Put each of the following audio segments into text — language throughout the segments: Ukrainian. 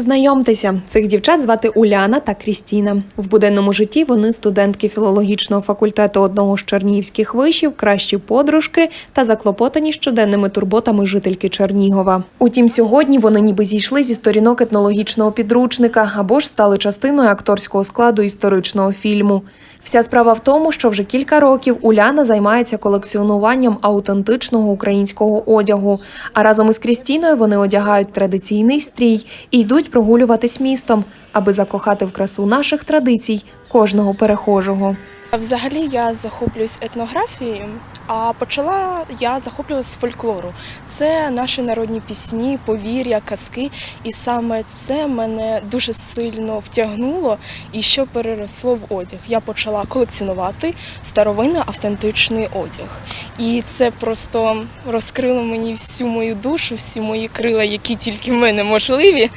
Знайомтеся, цих дівчат звати Уляна та Крістіна. В буденному житті вони студентки філологічного факультету одного з чернігівських вишів, кращі подружки та заклопотані щоденними турботами жительки Чернігова. Утім, сьогодні вони ніби зійшли зі сторінок етнологічного підручника або ж стали частиною акторського складу історичного фільму. Вся справа в тому, що вже кілька років Уляна займається колекціонуванням аутентичного українського одягу. А разом із Крістіною вони одягають традиційний стрій і йдуть прогулюватись містом, аби закохати в красу наших традицій кожного перехожого. Взагалі я захоплююсь етнографією, а почала я захоплюватися фольклору. Це наші народні пісні, повір'я, казки. І саме це мене дуже сильно втягнуло і що переросло в одяг. Я почала колекціонувати старовинний автентичний одяг. І це просто розкрило мені всю мою душу, всі мої крила, які тільки в мене можливі.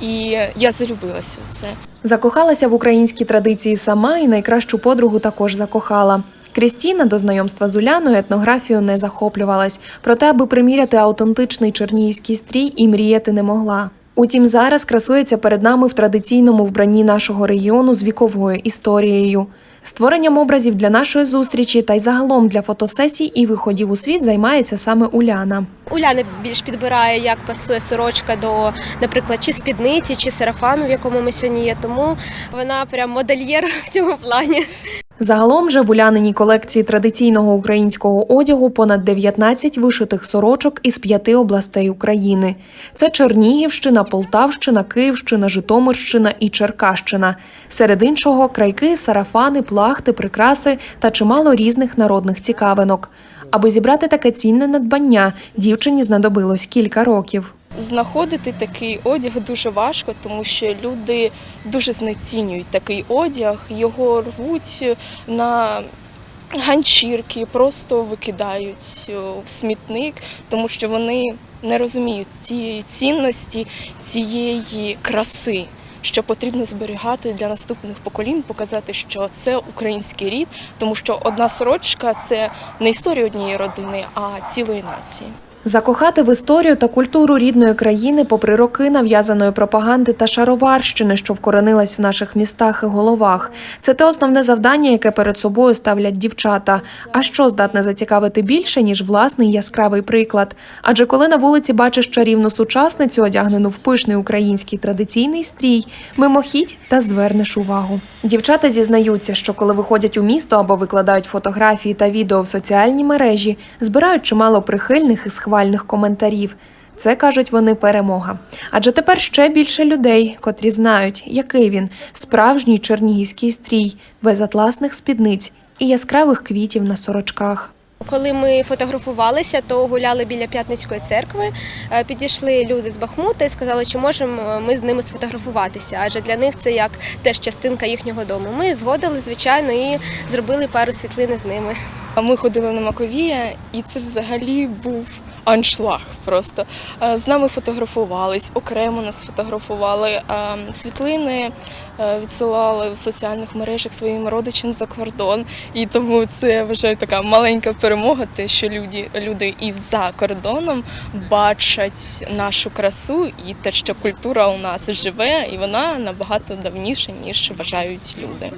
І я залюбилася в це. Закохалася в українські традиції сама і найкращу подругу також закохала. Крістіна до знайомства з Уляною етнографією не захоплювалась, проте, аби приміряти аутентичний чернігівський стрій, і мріяти не могла. Утім, зараз красується перед нами в традиційному вбранні нашого регіону з віковою історією. Створенням образів для нашої зустрічі та й загалом для фотосесій і виходів у світ займається саме Уляна. Уляна більш підбирає, як пасує сорочка до, наприклад, чи спідниці, чи сарафану, в якому ми сьогодні є. Тому вона прям модельєр в цьому плані. Загалом же в Уляниній колекції традиційного українського одягу понад 19 вишитих сорочок із п'яти областей України. Це Чернігівщина, Полтавщина, Київщина, Житомирщина і Черкащина. Серед іншого крайки, сарафани, плахти, прикраси та чимало різних народних цікавинок. Аби зібрати таке цінне надбання, дівчині знадобилось кілька років. Знаходити такий одяг дуже важко, тому що люди дуже знецінюють такий одяг, його рвуть на ганчірки, просто викидають в смітник, тому що вони не розуміють цієї цінності, цієї краси. Що потрібно зберігати для наступних поколінь, показати, що це український рід, тому що одна сорочка це не історія однієї родини, а цілої нації. Закохати в історію та культуру рідної країни, попри роки нав'язаної пропаганди та шароварщини, що вкоренилась в наших містах і головах, це те основне завдання, яке перед собою ставлять дівчата. А що здатне зацікавити більше ніж власний яскравий приклад? Адже коли на вулиці бачиш чарівну сучасницю, одягнену в пишний український традиційний стрій, мимохідь та звернеш увагу. Дівчата зізнаються, що коли виходять у місто або викладають фотографії та відео в соціальні мережі, збирають чимало прихильних і схвальних коментарів. Це кажуть вони перемога. Адже тепер ще більше людей, котрі знають, який він справжній чернігівський стрій, без атласних спідниць і яскравих квітів на сорочках. Коли ми фотографувалися, то гуляли біля П'ятницької церкви. Е, Підійшли люди з Бахмута і сказали, чи можемо ми з ними сфотографуватися, адже для них це як теж частинка їхнього дому. Ми згодили, звичайно, і зробили пару світлин з ними. А Ми ходили на Маковія, і це взагалі був аншлаг. Просто Е, з нами фотографувались, окремо нас фотографували. Світлини е, відсилали в соціальних мережах своїм родичам за кордон. І тому це вважаю така маленька перемога, те, що люди, люди і за кордоном бачать нашу красу і те, що культура у нас живе, і вона набагато давніша, ніж вважають люди.